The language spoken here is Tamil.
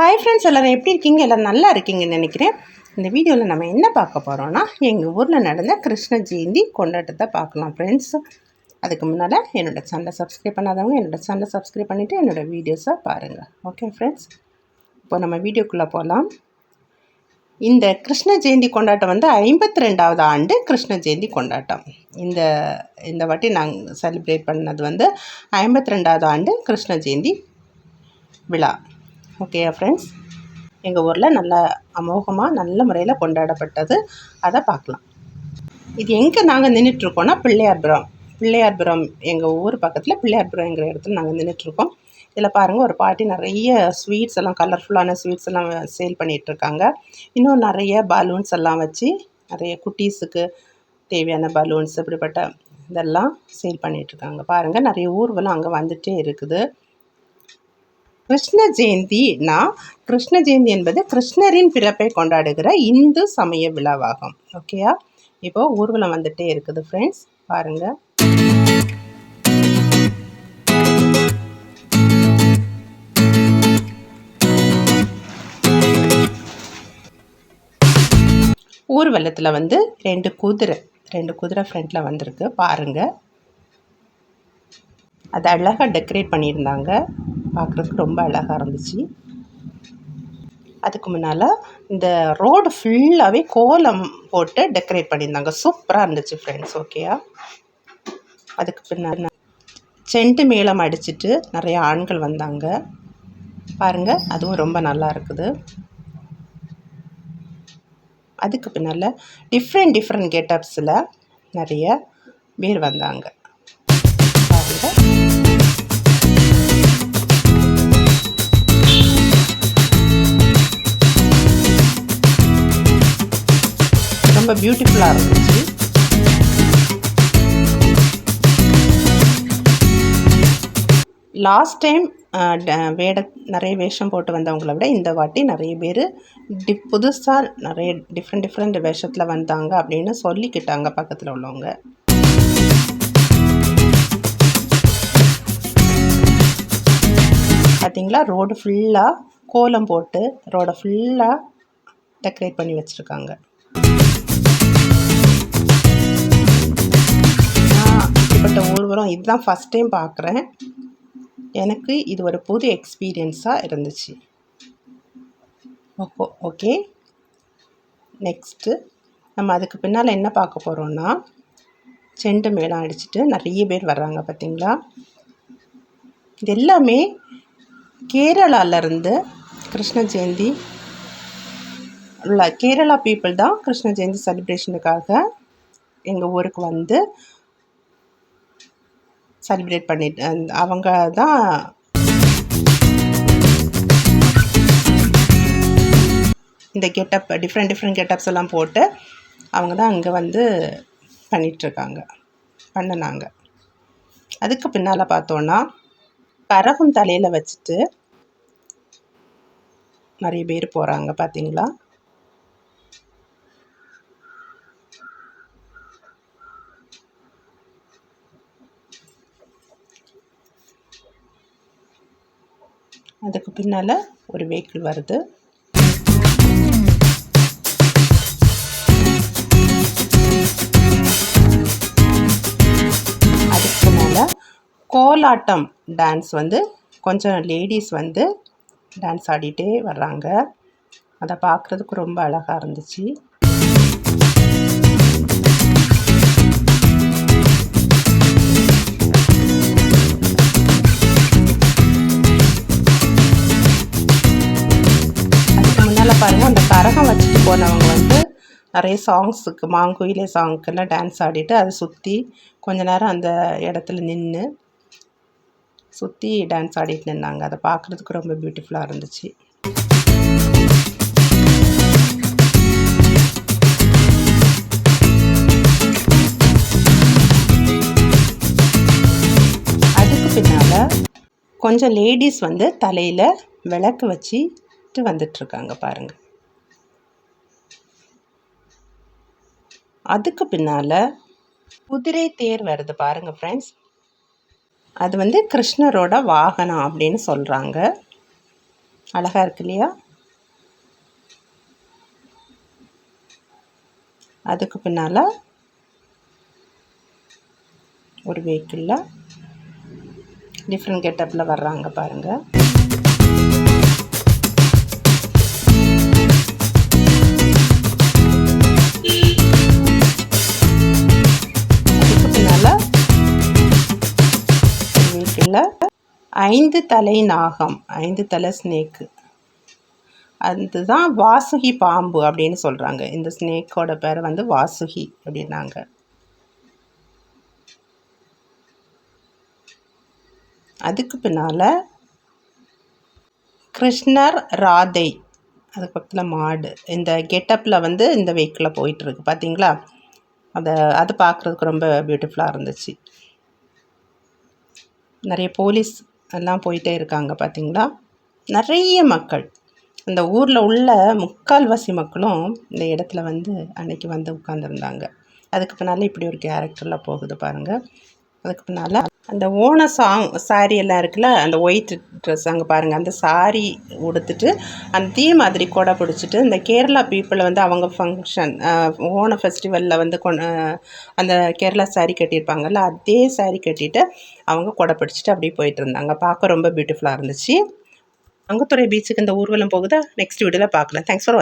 ஹாய் ஃப்ரெண்ட்ஸ் எல்லோரும் எப்படி இருக்கீங்க? எல்லோரும் நல்லா இருக்கீங்கன்னு நினைக்கிறேன். இந்த வீடியோவில் நம்ம என்ன பார்க்க போகிறோன்னா எங்கள் ஊரில் நடந்த கிருஷ்ண ஜெயந்தி கொண்டாட்டத்தை பார்க்கலாம் ஃப்ரெண்ட்ஸ் அதுக்கு முன்னால் என்னோடய சேனலை சப்ஸ்கிரைப் பண்ணாதவங்க என்னோடய சேனலை சப்ஸ்கிரைப் பண்ணிவிட்டு என்னோடய வீடியோஸை பாருங்கள் ஓகே ஃப்ரெண்ட்ஸ் இப்போ நம்ம வீடியோக்குள்ளே போகலாம் இந்த கிருஷ்ண ஜெயந்தி கொண்டாட்டம் வந்து ஐம்பத்தி ரெண்டாவது ஆண்டு கிருஷ்ண ஜெயந்தி கொண்டாட்டம். இந்த இந்த வாட்டி நாங்கள் செலிப்ரேட் பண்ணது வந்து ஐம்பத்தி ரெண்டாவது ஆண்டு கிருஷ்ண ஜெயந்தி விழா. ஓகே ஃப்ரெண்ட்ஸ் எங்கள் ஊரில் நல்ல அமோகமாக நல்ல முறையில் கொண்டாடப்பட்டது. அதை பார்க்கலாம் இது எங்கே நாங்கள் நின்றுட்டுருக்கோன்னா பிள்ளையார்புரம். பிள்ளையார்புரம் எங்கள் ஊர் பக்கத்தில் பிள்ளையார்புரம்ங்கிற இடத்துல நாங்கள் நின்றுட்டுருக்கோம் இதில் பாருங்கள் ஒரு பாட்டி நிறைய ஸ்வீட்ஸ் எல்லாம் கலர்ஃபுல்லான ஸ்வீட்ஸ் எல்லாம் சேல் பண்ணிகிட்ருக்காங்க இன்னும் நிறைய பலூன்ஸ் எல்லாம் வச்சு நிறைய குட்டீஸுக்கு தேவையான பலூன்ஸ் இப்படிப்பட்ட இதெல்லாம் சேல் பண்ணிகிட்ருக்காங்க பாருங்கள் நிறைய ஊர்வலம் அங்கே வந்துகிட்டே இருக்குது. கிருஷ்ண ஜெயந்தினா கிருஷ்ண ஜெயந்தி என்பது கிருஷ்ணரின் பிறப்பை கொண்டாடுகிற இந்து சமய விழாவாகும். ஓகேயா இப்போ ஊர்வலம் வந்துட்டே இருக்குது ஃப்ரெண்ட்ஸ் பாருங்கள் ஊர்வலத்தில் வந்து ரெண்டு குதிரை ரெண்டு குதிரை ஃப்ரண்ட்டில் வந்திருக்கு. பாருங்கள் அது அழகாக டெக்கரேட் பண்ணியிருந்தாங்க. பார்க்குறதுக்கு ரொம்ப அழகாக இருந்துச்சு. அதுக்கு முன்னால் இந்த ரோடு ஃபுல்லாகவே கோலம் போட்டு டெக்கரேட் பண்ணியிருந்தாங்க. சூப்பராக இருந்துச்சு ஃப்ரெண்ட்ஸ் ஓகேயா அதுக்கு பின்னால் செண்டு மேளம் அடிச்சுட்டு நிறைய ஆண்கள் வந்தாங்க. பாருங்கள் அதுவும் ரொம்ப நல்லா இருக்குது. அதுக்கு பின்னால் டிஃப்ரெண்ட் டிஃப்ரெண்ட் கெட்டப்ஸில் நிறைய பேர் வந்தாங்க. பாருங்கள் ரொம்ப பியூட்டிஃபுல்லாக இருந்துச்சு. லாஸ்ட் டைம் வேட நிறைய வேஷம் போட்டு வந்தவங்கள விட இந்த வாட்டி நிறைய பேர் டி புதுசாக நிறைய டிஃப்ரெண்ட் டிஃப்ரெண்ட் வேஷத்தில் வந்தாங்க அப்படின்னு சொல்லிக்கிட்டாங்க பக்கத்தில் உள்ளவங்க. பார்த்தீங்களா ரோடு ஃபுல்லாக கோலம் போட்டு ரோடை ஃபுல்லாக டெக்கரேட் பண்ணி வச்சுருக்காங்க. ஏற்பட்ட ஊர்வலம் இதுதான் ஃபஸ்ட் டைம் பார்க்குறேன். எனக்கு இது ஒரு புது எக்ஸ்பீரியன்ஸாக இருந்துச்சு. ஓகோ ஓகே நெக்ஸ்ட்டு நம்ம அதுக்கு பின்னால் என்ன பார்க்க போகிறோன்னா செண்டு மேளம் அடிச்சுட்டு நிறைய பேர் வர்றாங்க பார்த்தீங்களா? இது எல்லாமே கேரளாவிலேருந்து கிருஷ்ண ஜெயந்தி உள்ள கேரளா பீப்புள் தான் கிருஷ்ண ஜெயந்தி செலிப்ரேஷனுக்காக எங்கள் ஊருக்கு வந்து செலிப்ரேட் பண்ணிட்டு அவங்க தான் இந்த கெட்டப் டிஃப்ரெண்ட் டிஃப்ரெண்ட் கெட்டப்ஸ் எல்லாம் போட்டு அவங்க தான் அங்கே வந்து பண்ணிகிட்ருக்காங்க பண்ணினாங்க. அதுக்கு பின்னால் பார்த்தோன்னா கரகம் தலையில் வச்சுட்டு நிறைய பேர் போகிறாங்க பார்த்தீங்களா அதுக்கு பின்னால் ஒரு வெஹிக்கிள் வருது. அதுக்கு மேலே கோலாட்டம் டான்ஸ் வந்து கொஞ்சம் லேடிஸ் வந்து டான்ஸ் ஆடிட்டே வர்றாங்க. அதை பார்க்குறதுக்கு ரொம்ப அழகாக இருந்துச்சு. அந்த வச்சுட்டு போனவங்க வந்து நிறைய சாங்ஸுக்கு மாங்குயிலே சாங்க்கெல்லாம் டான்ஸ் ஆடிட்டு அதை சுற்றி கொஞ்ச நேரம் அந்த இடத்துல நின்று சுற்றி டான்ஸ் ஆடிட்டு நின்னாங்க. அதை பார்க்குறதுக்கு ரொம்ப பியூட்டிஃபுல்லாக இருந்துச்சு. அதுக்கு பின்னால் கொஞ்சம் லேடிஸ் வந்து தலையில் விளக்கு வச்சுட்டு வந்துட்டுருக்காங்க பாருங்கள் அதுக்கு பின்னால் குதிரை தேர் வருது பாருங்கள் ஃப்ரெண்ட்ஸ் அது வந்து கிருஷ்ணரோட வாகனம் அப்படின்னு சொல்கிறாங்க அழகாக இருக்கு இல்லையா? அதுக்கு பின்னால் ஒரு வெஹிக்கிளில் டிஃப்ரெண்ட் கெட்டப்பில் வர்றாங்க பாருங்கள் ஐந்து தலை நாகம் ஐந்து தலை ஸ்னேக்கு அதுதான் வாசுகி பாம்பு அப்படின்னு சொல்கிறாங்க இந்த ஸ்னேக்கோட பேர் வந்து வாசுகி அப்படின்னாங்க. அதுக்கு பின்னால் கிருஷ்ணர் ராதை அதுக்கு பக்கத்தில் மாடு. இந்த கெட்டப்பில் வந்து இந்த வெஹிக்கிளில் போயிட்டுருக்கு. பார்த்தீங்களா அதை அது பார்க்குறதுக்கு ரொம்ப பியூட்டிஃபுல்லாக இருந்துச்சு. நிறைய போலீஸ் எல்லாம் போயிட்டே இருக்காங்க பார்த்தீங்களா நிறைய மக்கள். அந்த ஊரில் உள்ள முக்கால்வாசி மக்களும் இந்த இடத்துல வந்து அன்னைக்கு வந்து உட்காந்துருந்தாங்க அதுக்கு பின்னால் இப்படி ஒரு கேரக்டரில் போகுது பாருங்கள் அதுக்கு பின்னால் அந்த ஓண சாங் சாரி எல்லாம் இருக்குல்ல அந்த ஒயிட் ட்ரெஸ் அங்கே பாருங்கள் அந்த சாரி உடுத்துட்டு அதே மாதிரி கொடை பிடிச்சிட்டு இந்த கேரளா பீப்புளை வந்து அவங்க ஃபங்க்ஷன் ஓண ஃபெஸ்டிவலில் வந்து கொ அந்த கேரளா சாரி கட்டியிருப்பாங்கல்ல அதே சாரி கட்டிட்டு அவங்க கொடை பிடிச்சிட்டு அப்படியே போயிட்டு இருந்தாங்க. பார்க்க ரொம்ப பியூட்டிஃபுல்லாக இருந்துச்சு. அங்குத்துறை பீச்சுக்கு இந்த ஊர்வலம் போகுதா? நெக்ஸ்ட் வீடியோவில் பார்க்கலாம். Thanks for